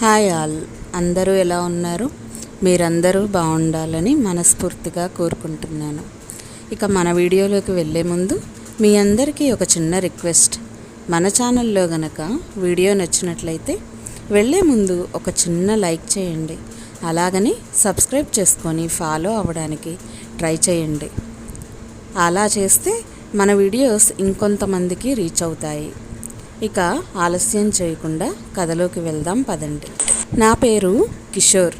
Hi all. అందరూ ఎలా ఉన్నారు? మీరందరూ బాగుండాలని మనస్ఫూర్తిగా కోరుకుంటున్నాను. ఇక మన వీడియోలోకి వెళ్ళే ముందు మీ అందరికీ ఒక చిన్న రిక్వెస్ట్. మన ఛానల్లో గనక వీడియో నచ్చినట్లయితే వెళ్ళే ముందు ఒక చిన్న లైక్ చేయండి. అలాగని సబ్స్క్రైబ్ చేసుకొని ఫాలో అవ్వడానికి ట్రై చేయండి. అలా చేస్తే మన వీడియోస్ ఇంకొంతమందికి రీచ్ అవుతాయి. ఇక ఆలస్యం చేయకుండా కథలోకి వెళ్దాం పదండి. నా పేరు కిషోర్.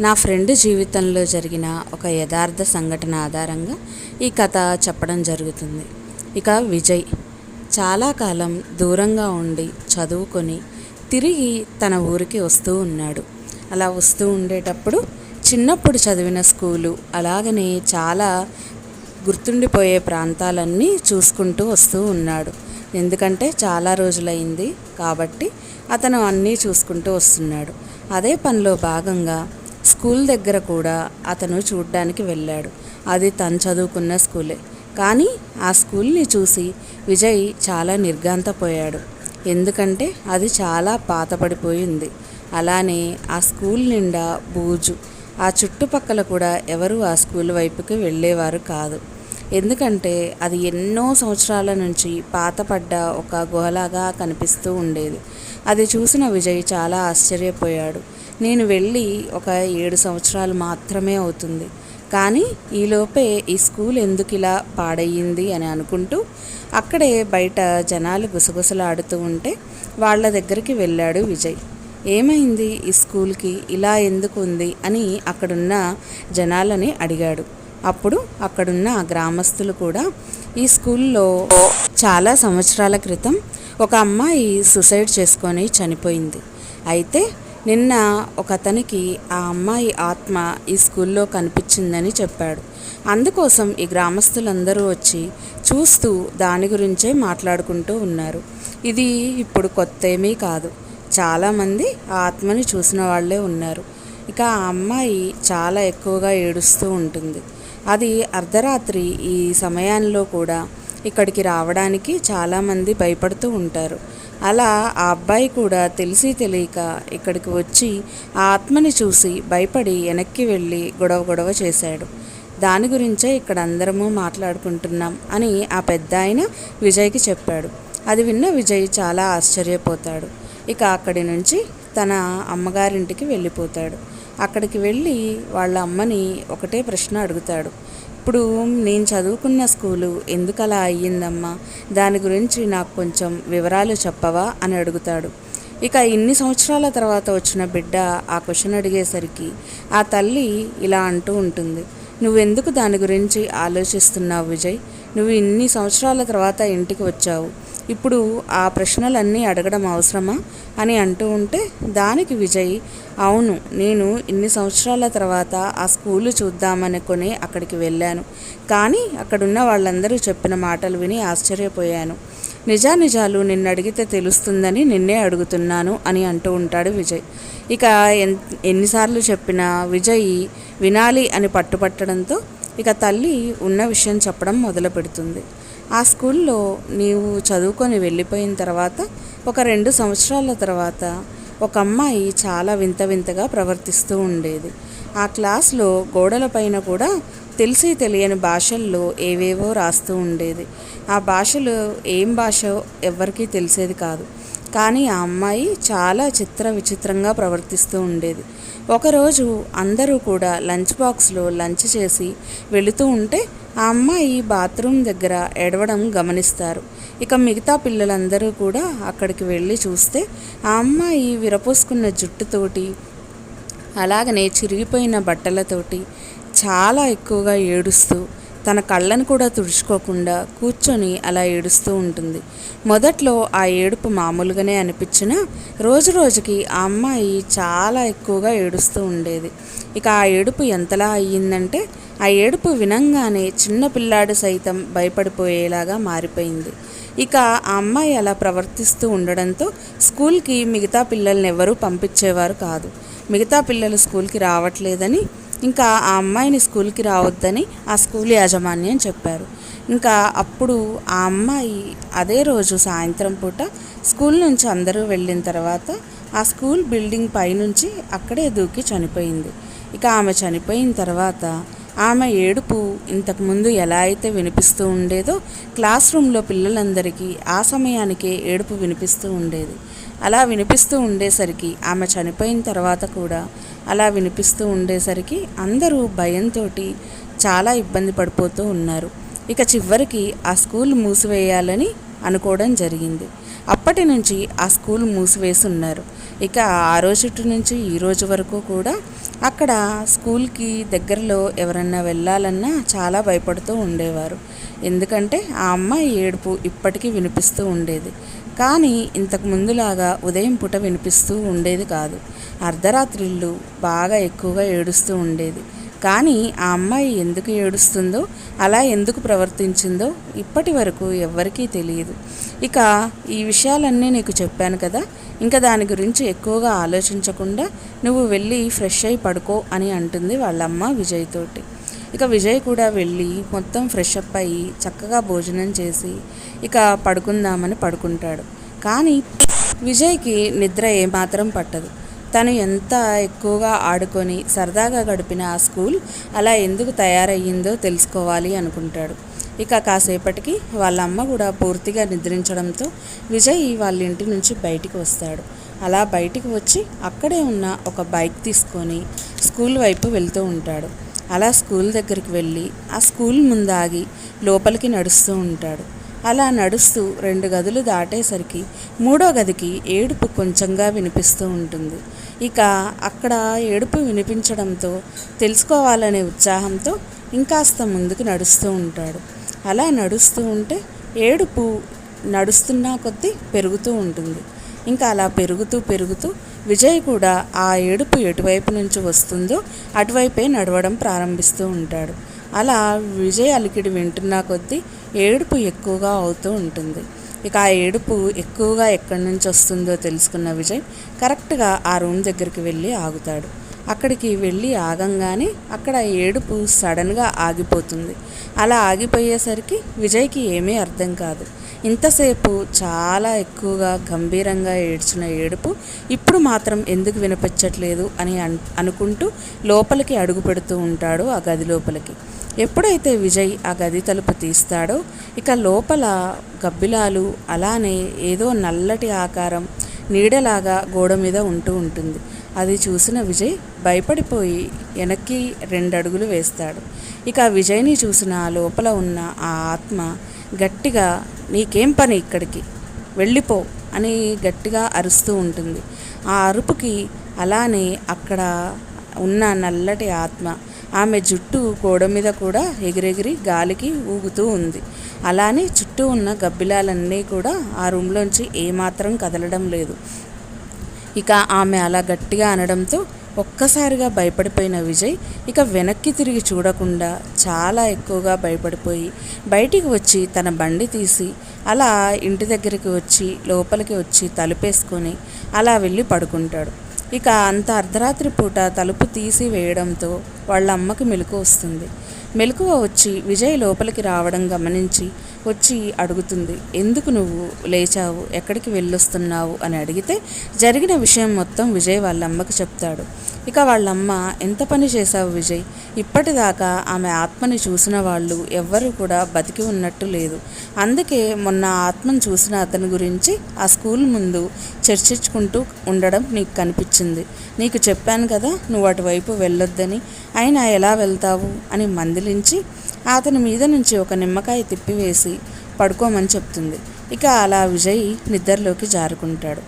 నా ఫ్రెండ్ జీవితంలో జరిగిన ఒక యథార్థ సంఘటన ఆధారంగా ఈ కథ చెప్పడం జరుగుతుంది. ఇక విజయ్. చాలా కాలం దూరంగా ఉండి చదువుకొని తిరిగి తన ఊరికి వస్తూ ఉన్నాడు. అలా వస్తూ ఉండేటప్పుడు చిన్నప్పుడు చదివిన స్కూలు అలాగనే చాలా గుర్తుండిపోయే ప్రాంతాలన్నీ చూసుకుంటూ వస్తూ ఉన్నాడు. ఎందుకంటే చాలా రోజులైంది కాబట్టి అతను అన్నీ చూసుకుంటూ వస్తున్నాడు. అదే పనిలో భాగంగా స్కూల్ దగ్గర కూడా అతను చూడ్డానికి వెళ్ళాడు. అది తను చదువుకున్న స్కూలే. కానీ ఆ స్కూల్ని చూసి విజయ్ చాలా నిర్గాంతపోయాడు ఎందుకంటే అది చాలా పాతపడిపోయింది అలానే ఆ స్కూల్ నిండా బూజు. ఆ చుట్టుపక్కల కూడా ఎవరు ఆ స్కూల్ వైపుకి వెళ్ళేవారు కాదు. ఎందుకంటే అది ఎన్నో సంవత్సరాల నుంచి పాతపడ్డ ఒక గుహలాగా కనిపిస్తూ ఉండేది. అది చూసిన విజయ్ చాలా ఆశ్చర్యపోయాడు. నేను వెళ్ళి ఒక ఏడు సంవత్సరాలు మాత్రమే అవుతుంది. కానీ ఈలోపే ఈ స్కూల్ ఎందుకు ఇలా పాడయ్యింది అని అనుకుంటూ అక్కడే బయట జనాలు గుసగుసలాడుతూ ఉంటే వాళ్ళ దగ్గరికి వెళ్ళాడు విజయ్. ఏమైంది? ఈ స్కూల్కి ఇలా ఎందుకు ఉంది? అని అక్కడున్న జనాలని అడిగాడు. అప్పుడు అక్కడున్న గ్రామస్తులు కూడా ఈ స్కూల్లో చాలా సంవత్సరాల క్రితం ఒక అమ్మాయి సుసైడ్ చేసుకొని చనిపోయింది. అయితే నిన్న ఒక అతనికి ఆ అమ్మాయి ఆత్మ ఈ స్కూల్లో కనిపించిందని చెప్పాడు. అందుకోసం ఈ గ్రామస్తులందరూ వచ్చి చూస్తూ దాని గురించే మాట్లాడుకుంటూ ఉన్నారు. ఇది ఇప్పుడు కొత్త ఏమీ కాదు. చాలామంది ఆ ఆత్మని చూసిన వాళ్ళే ఉన్నారు. ఇక ఆ అమ్మాయి చాలా ఎక్కువగా ఏడుస్తూ ఉంటుంది. అది అర్ధరాత్రి ఈ సమయాల్లో కూడా ఇక్కడికి రావడానికి చాలామంది భయపడుతూ ఉంటారు. అలా ఆ అబ్బాయి కూడా తెలిసి తెలియక ఇక్కడికి వచ్చి ఆ ఆత్మని చూసి భయపడి వెనక్కి వెళ్ళి గొడవ గొడవ చేశాడు. దాని గురించే ఇక్కడ అందరము మాట్లాడుకుంటున్నాం అని ఆ పెద్ద ఆయన విజయ్కి చెప్పాడు. అది విన్న విజయ్ చాలా ఆశ్చర్యపోతాడు. ఇక అక్కడి నుంచి తన అమ్మగారింటికి వెళ్ళిపోతాడు. అక్కడికి వెళ్ళి వాళ్ళ అమ్మని ఒకటే ప్రశ్న అడుగుతాడు. ఇప్పుడు నేను చదువుకున్న స్కూలు ఎందుకు అలా అయ్యిందమ్మా? దాని గురించి నాకు కొంచెం వివరాలు చెప్పవా? అని అడుగుతాడు. ఇక ఇన్ని సంవత్సరాల తర్వాత వచ్చిన బిడ్డ ఆ క్వశ్చన్ అడిగేసరికి ఆ తల్లి ఇలా అంటూ ఉంటుంది. నువ్వెందుకు దాని గురించి ఆలోచిస్తున్నావు విజయ్? నువ్వు ఇన్ని సంవత్సరాల తర్వాత ఇంటికి వచ్చావు. ఇప్పుడు ఆ ప్రశ్నలన్నీ అడగడం అవసరమా అని అంటూ ఉంటే దానికి విజయ్ అవును నేను ఇన్ని సంవత్సరాల తర్వాత ఆ స్కూలు చూద్దామనుకొని అక్కడికి వెళ్ళాను. కానీ అక్కడున్న వాళ్ళందరూ చెప్పిన మాటలు విని ఆశ్చర్యపోయాను. నిజానిజాలు నిన్ను అడిగితే తెలుస్తుందని నిన్నే అడుగుతున్నాను అని అంటూ ఉంటాడు విజయ్. ఇక ఎన్ ఎన్నిసార్లు చెప్పినా విజయ్ వినాలి అని పట్టుపట్టడంతో ఇక తల్లి ఉన్న విషయం చెప్పడం మొదలు పెడుతుంది ఆ స్కూల్లో నీవు చదువుకొని వెళ్ళిపోయిన తర్వాత ఒక రెండు సంవత్సరాల తర్వాత ఒక అమ్మాయి చాలా వింత వింతగా ప్రవర్తిస్తూ ఉండేది. ఆ క్లాస్లో గోడలపైన కూడా తెలిసి తెలియని భాషల్లో ఏవేవో రాస్తూ ఉండేది. ఆ భాషలు ఏం భాష ఎవ్వరికీ తెలిసేది కాదు. కానీ ఆ అమ్మాయి చాలా చిత్ర విచిత్రంగా ప్రవర్తిస్తూ ఉండేది. ఒకరోజు అందరూ కూడా లంచ్ బాక్స్లో లంచ్ చేసి వెళుతూ ఉంటే ఆ అమ్మాయి బాత్రూమ్ దగ్గర ఎడవడం గమనిస్తారు. ఇక మిగతా పిల్లలందరూ కూడా అక్కడికి వెళ్ళి చూస్తే ఆ అమ్మాయి విరపోసుకున్న జుట్టుతోటి అలాగనే చిరిగిపోయిన బట్టలతోటి చాలా ఎక్కువగా ఏడుస్తూ తన కళ్ళను కూడా తుడుచుకోకుండా కూర్చొని అలా ఏడుస్తూ ఉంటుంది. మొదట్లో ఆ ఏడుపు మామూలుగానే అనిపించినా రోజు రోజుకి ఆ అమ్మాయి చాలా ఎక్కువగా ఏడుస్తూ ఉండేది. ఇక ఆ ఏడుపు ఎంతలా అయ్యిందంటే ఆ ఏడుపు వినంగానే చిన్న పిల్లాడు సైతం భయపడిపోయేలాగా మారిపోయింది. ఇక ఆ అమ్మాయి అలా ప్రవర్తిస్తూ ఉండడంతో స్కూల్కి మిగతా పిల్లల్ని ఎవరూ పంపించేవారు కాదు. మిగతా పిల్లలు స్కూల్కి రావట్లేదని ఇంకా ఆ అమ్మాయిని స్కూల్కి రావద్దని ఆ స్కూల్ యాజమాన్యం చెప్పారు. ఇంకా అప్పుడు ఆ అమ్మాయి అదే రోజు సాయంత్రం పూట స్కూల్ నుంచి అందరూ వెళ్ళిన తర్వాత ఆ స్కూల్ బిల్డింగ్ పైనుంచి అక్కడే దూకి చనిపోయింది. ఇక ఆమె చనిపోయిన తర్వాత ఆమె ఏడుపు ఇంతకుముందు ఎలా అయితే వినిపిస్తూ ఉండేదో క్లాస్ రూమ్లో పిల్లలందరికీ ఆ సమయానికే ఏడుపు వినిపిస్తూ ఉండేది. అలా వినిపిస్తూ ఉండేసరికి ఆమె చనిపోయిన తర్వాత కూడా అలా వినిపిస్తూ ఉండేసరికి అందరూ భయంతో చాలా ఇబ్బంది పడిపోతూ ఉన్నారు. ఇక చివరికి ఆ స్కూల్ మూసివేయాలని అనుకోవడం జరిగింది. అప్పటి నుంచి ఆ స్కూల్ మూసివేసి ఉన్నారు. ఇక ఆ రోజు నుంచి ఈ రోజు వరకు కూడా అక్కడ స్కూల్కి దగ్గరలో ఎవరన్నా వెళ్ళాలన్నా చాలా భయపడుతూ ఉండేవారు. ఎందుకంటే ఆ అమ్మాయి ఏడుపు ఇప్పటికీ వినిపిస్తూ ఉండేది. కానీ ఇంతకు ముందులాగా ఉదయం పూట వినిపిస్తూ ఉండేది కాదు. అర్ధరాత్రిళ్ళు బాగా ఎక్కువగా ఏడుస్తూ ఉండేది. కానీ ఆ అమ్మాయి ఎందుకు ఏడుస్తుందో అలా ఎందుకు ప్రవర్తించిందో ఇప్పటి వరకు ఎవ్వరికీ తెలియదు. ఇక ఈ విషయాలన్నీ నీకు చెప్పాను కదా ఇంకా దాని గురించి ఎక్కువగా ఆలోచించకుండా నువ్వు వెళ్ళి ఫ్రెష్ అయి పడుకో అని అంటుంది వాళ్ళమ్మ విజయ్ తోటి ఇక విజయ్ కూడా వెళ్ళి మొత్తం ఫ్రెష్ అప్ అయ్యి చక్కగా భోజనం చేసి ఇక పడుకుందామని పడుకుంటాడు. కానీ విజయ్కి నిద్ర ఏమాత్రం పట్టదు. తను ఎంత ఎక్కువగా ఆడుకొని సరదాగా గడిపిన ఆ స్కూల్ అలా ఎందుకు తయారయ్యిందో తెలుసుకోవాలి అనుకుంటాడు. ఇక కాసేపటికి వాళ్ళ అమ్మ కూడా పూర్తిగా నిద్రించడంతో విజయ్ వాళ్ళ ఇంటి నుంచి బయటికి వస్తాడు. అలా బయటికి వచ్చి అక్కడే ఉన్న ఒక బైక్ తీసుకొని స్కూల్ వైపు వెళ్తూ ఉంటాడు. అలా స్కూల్ దగ్గరికి వెళ్ళి ఆ స్కూల్ ముందాగి లోపలికి నడుస్తూ ఉంటాడు. అలా నడుస్తూ రెండు గదులు దాటేసరికి మూడో గదికి ఏడుపు కొంచెంగా వినిపిస్తూ ఉంటుంది. ఇక అక్కడ ఏడుపు వినిపించడంతో తెలుసుకోవాలనే ఉత్సాహంతో ఇంకాస్త ముందుకు నడుస్తూ ఉంటాడు. అలా నడుస్తూ ఉంటే ఏడుపు నడుస్తున్న కొద్దీ పెరుగుతూ ఉంటుంది. ఇంకా అలా పెరుగుతూ పెరుగుతూ విజయ్ కూడా ఆ ఏడుపు ఎటువైపు నుంచి వస్తుందో అటువైపే నడవడం ప్రారంభిస్తూ ఉంటాడు. అలా విజయ్ అలికిడి వింటున్నా కొద్దీ ఏడుపు ఎక్కువగా అవుతూ ఉంటుంది. ఇక ఆ ఏడుపు ఎక్కువగా ఎక్కడి నుంచి వస్తుందో తెలుసుకున్న విజయ్ కరెక్ట్గా ఆ రూమ్ దగ్గరికి వెళ్ళి ఆగుతాడు. అక్కడికి వెళ్ళి ఆగంగానే అక్కడ ఏడుపు సడన్గా ఆగిపోతుంది. అలా ఆగిపోయేసరికి విజయ్కి ఏమీ అర్థం కాదు. ఇంతసేపు చాలా ఎక్కువగా గంభీరంగా ఏడ్చిన ఏడుపు ఇప్పుడు మాత్రం ఎందుకు వినిపించట్లేదు అని అన్ అనుకుంటూ లోపలికి అడుగు పెడుతూ ఉంటాడు ఆ గది లోపలికి. ఎప్పుడైతే విజయ్ ఆ గది తలుపు తీస్తాడో ఇక లోపల గబ్బిలాలు అలానే ఏదో నల్లటి ఆకారం నీడలాగా గోడ మీద ఉంటూ ఉంటుంది. అది చూసిన విజయ్ భయపడిపోయి వెనక్కి రెండు అడుగులు వేస్తాడు. ఇక విజయ్ని చూసిన లోపల ఉన్న ఆ ఆత్మ గట్టిగా నీకేం పని ఇక్కడికి? వెళ్ళిపో అని గట్టిగా అరుస్తూ ఉంటుంది. ఆ అరుపుకి అలానే అక్కడ ఉన్న నల్లటి ఆత్మ ఆమె జుట్టు గోడ మీద కూడా ఎగిరెగిరి గాలికి ఊగుతూ ఉంది. అలానే చుట్టూ ఉన్న గబ్బిలాలన్నీ కూడా ఆ రూమ్లోంచి ఏమాత్రం కదలడం లేదు. ఇక ఆమె అలా గట్టిగా అనడంతో ఒక్కసారిగా భయపడిపోయిన విజయ్ ఇక వెనక్కి తిరిగి చూడకుండా చాలా ఎక్కువగా భయపడిపోయి బయటికి వచ్చి తన బండి తీసి అలా ఇంటి దగ్గరికి వచ్చి లోపలికి వచ్చి తలుపేసుకొని అలా వెళ్ళి పడుకుంటాడు. ఇక అంత అర్ధరాత్రి పూట తలుపు తీసి వేయడంతో వాళ్ళ అమ్మకి మెలకు వస్తుంది. మెలకువ వచ్చి విజయ్ లోపలికి రావడం గమనించి వచ్చి అడుగుతుంది ఎందుకు నువ్వు లేచావు? ఎక్కడికి వెళ్ళొస్తున్నావు? అని అడిగితే జరిగిన విషయం మొత్తం విజయ్ వాళ్ళ అమ్మకి చెప్తాడు. ఇక వాళ్ళమ్మ ఎంత పని చేశావు విజయ్? ఇప్పటిదాకా ఆమె ఆత్మని చూసిన వాళ్ళు ఎవ్వరూ కూడా బతికి ఉన్నట్టు లేదు. అందుకే మొన్న ఆత్మను చూసిన అతని గురించి ఆ స్కూల్ ముందు చర్చించుకుంటూ ఉండడం నీకు కనిపించింది. నీకు చెప్పాను కదా నువ్వు అటువైపు వెళ్ళొద్దని. అయినా ఎలా వెళ్తావు? అని మందిలించి అతని మీద నుంచి ఒక నిమ్మకాయ తిప్పివేసి పడుకోమని చెప్తుంది. ఇక అలా విజయ్ నిద్రలోకి జారుకుంటాడు.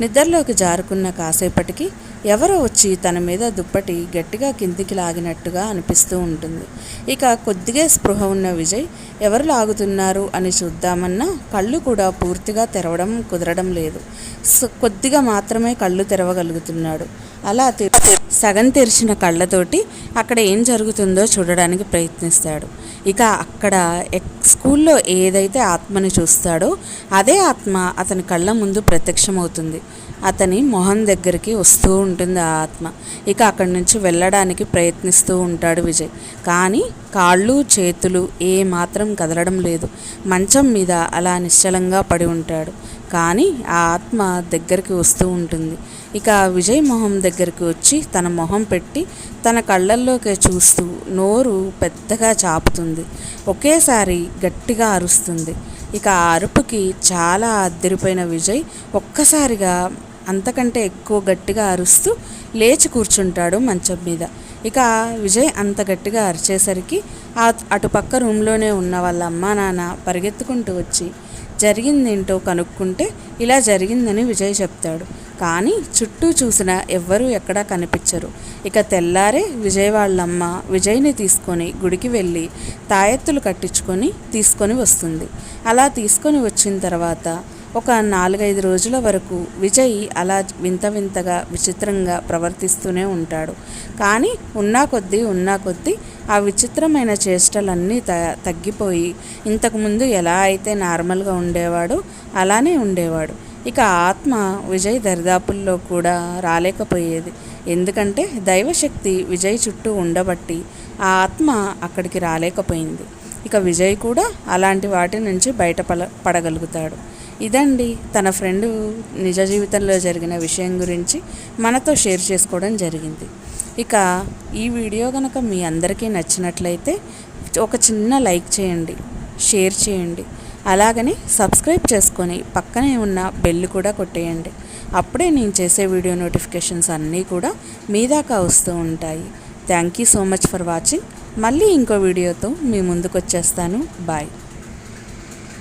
నిద్రలోకి జారుకున్న కాసేపటికి ఎవరో వచ్చి తన మీద దుప్పటి గట్టిగా కిందికి లాగినట్టుగా అనిపిస్తూ ఉంటుంది. ఇక కొద్దిగా స్పృహ ఉన్న విజయ్ ఎవరు లాగుతున్నారు అని చూద్దామన్నా కళ్ళు కూడా పూర్తిగా తెరవడం కుదరడం లేదు. కొద్దిగా మాత్రమే కళ్ళు తెరవగలుగుతున్నాడు. అలా సగం తెరిచిన కళ్ళతోటి అక్కడ ఏం జరుగుతుందో చూడడానికి ప్రయత్నిస్తాడు. ఇక అక్కడ ఎక్- స్కూల్లో ఏదైతే ఆత్మని చూస్తాడో అదే ఆత్మ అతని కళ్ళ ముందు ప్రత్యక్షమవుతుంది. అతని మొహం దగ్గరికి వస్తూ ఉంటుంది ఆ ఆత్మ. ఇక అక్కడి నుంచి వెళ్ళడానికి ప్రయత్నిస్తూ ఉంటాడు విజయ్. కానీ కాళ్ళు చేతులు ఏమాత్రం కదలడం లేదు. మంచం మీద అలా నిశ్చలంగా పడి ఉంటాడు. కానీ ఆ ఆత్మ దగ్గరికి వస్తూ ఉంటుంది. ఇక విజయ్ మొహం దగ్గరికి వచ్చి తన మొహం పెట్టి తన కళ్ళల్లోకి చూస్తూ నోరు పెద్దగా చాపుతుంది. ఒకేసారి గట్టిగా అరుస్తుంది. ఇక ఆ అరుపుకి చాలా అద్దరిపోయిన విజయ్ ఒక్కసారిగా అంతకంటే ఎక్కువ గట్టిగా అరుస్తూ లేచి కూర్చుంటాడు మంచం మీద. ఇక విజయ్ అంత గట్టిగా అరిచేసరికి ఆ అటుపక్క రూమ్లోనే ఉన్న వాళ్ళ అమ్మా నాన్న పరిగెత్తుకుంటూ వచ్చి జరిగిందేంటో కనుక్కుంటే ఇలా జరిగిందని విజయ్ చెప్తాడు. కానీ చుట్టూ చూసిన ఎవ్వరూ ఎక్కడా కనిపించరు. ఇక తెల్లారే విజయ్ వాళ్ళమ్మ విజయ్ని తీసుకొని గుడికి వెళ్ళి తాయెత్తులు కట్టించుకొని తీసుకొని వస్తుంది. అలా తీసుకొని వచ్చిన తర్వాత ఒక నాలుగైదు రోజుల వరకు విజయ్ అలా వింత వింతగా విచిత్రంగా ప్రవర్తిస్తూనే ఉంటాడు. కానీ ఉన్నా కొద్దీ ఉన్నా కొద్దీ ఆ విచిత్రమైన చేష్టలన్నీ త తగ్గిపోయి ఇంతకుముందు ఎలా అయితే నార్మల్గా ఉండేవాడో అలానే ఉండేవాడు. ఇక ఆత్మ విజయ్ దరిదాపుల్లో కూడా రాలేకపోయేది. ఎందుకంటే దైవశక్తి విజయ్ చుట్టూ ఉండబట్టి ఆ ఆత్మ అక్కడికి రాలేకపోయింది. ఇక విజయ్ కూడా అలాంటి వాటి నుంచి బయట పడగలుగుతాడు. ఇదండి తన ఫ్రెండ్ నిజ జీవితంలో జరిగిన విషయం గురించి మనతో షేర్ చేసుకోవడం జరిగింది. ఇక ఈ వీడియో కనుక మీ అందరికీ నచ్చినట్లయితే ఒక చిన్న లైక్ చేయండి షేర్ చేయండి. అలాగని సబ్స్క్రైబ్ చేసుకొని పక్కనే ఉన్న బెల్ కూడా కొట్టేయండి. అప్పుడే నేను చేసే వీడియో నోటిఫికేషన్స్ అన్నీ కూడా మీ దాకా వస్తూ ఉంటాయి. Thank you so much for watching. మళ్ళీ ఇంకో వీడియోతో మీ ముందుకు వచ్చేస్తాను బాయ్.